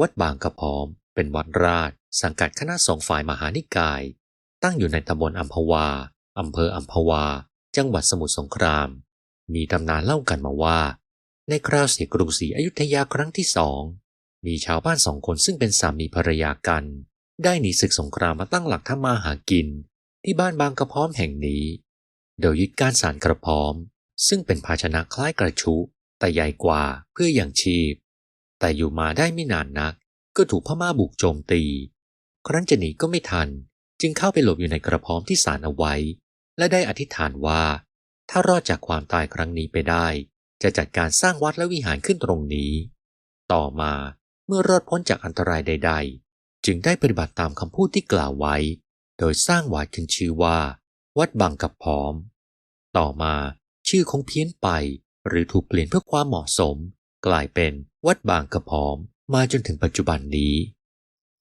วัดบางกระพร้อม เป็นวัดราช สังกัดคณะสงฆ์ฝ่ายมหานิกาย ตั้งอยู่ในตำบลอัมพวา อำเภออัมพวา จังหวัดสมุทรสงคราม มีตำนานเล่ากันมาว่า ในคราวเสียกรุงศรีอยุธยาครั้งที่สอง มีชาวบ้านสองคนซึ่งเป็นสามีภรรยากัน ได้หนีศึกสงครามมาตั้งหลักทำมาหากิน ที่บ้านบางกระพร้อมแห่งนี้ โดยยึดการสารกระพร้อม ซึ่งเป็นภาชนะคล้ายกระชุ แต่ใหญ่กว่าเพื่ออย่างชีพ แต่อยู่มาได้ไม่นานนัก ก็ถูกพม่าบุกโจมตี ครั้นจะหนีก็ไม่ทัน จึงเข้าไปหลบอยู่ในกระพร้อมที่สารเอาไว้ และได้อธิษฐานว่า ถ้ารอดจากความตายครั้งนี้ไปได้ จะจัดการสร้างวัดและวิหารขึ้นตรงนี้ ต่อมาเมื่อรอดพ้นจากอันตรายใด ๆ จึงได้ปฏิบัติตามคำพูดที่กล่าวไว้ โดยสร้างวัดขึ้นชื่อว่า วัดบางกับพร้อม ต่อมาชื่อคงเพี้ยนไป หรือถูกเปลี่ยนเพื่อความเหมาะสม กลายเป็นวัดบางกระพร้อมมาจนถึงปัจจุบันนี้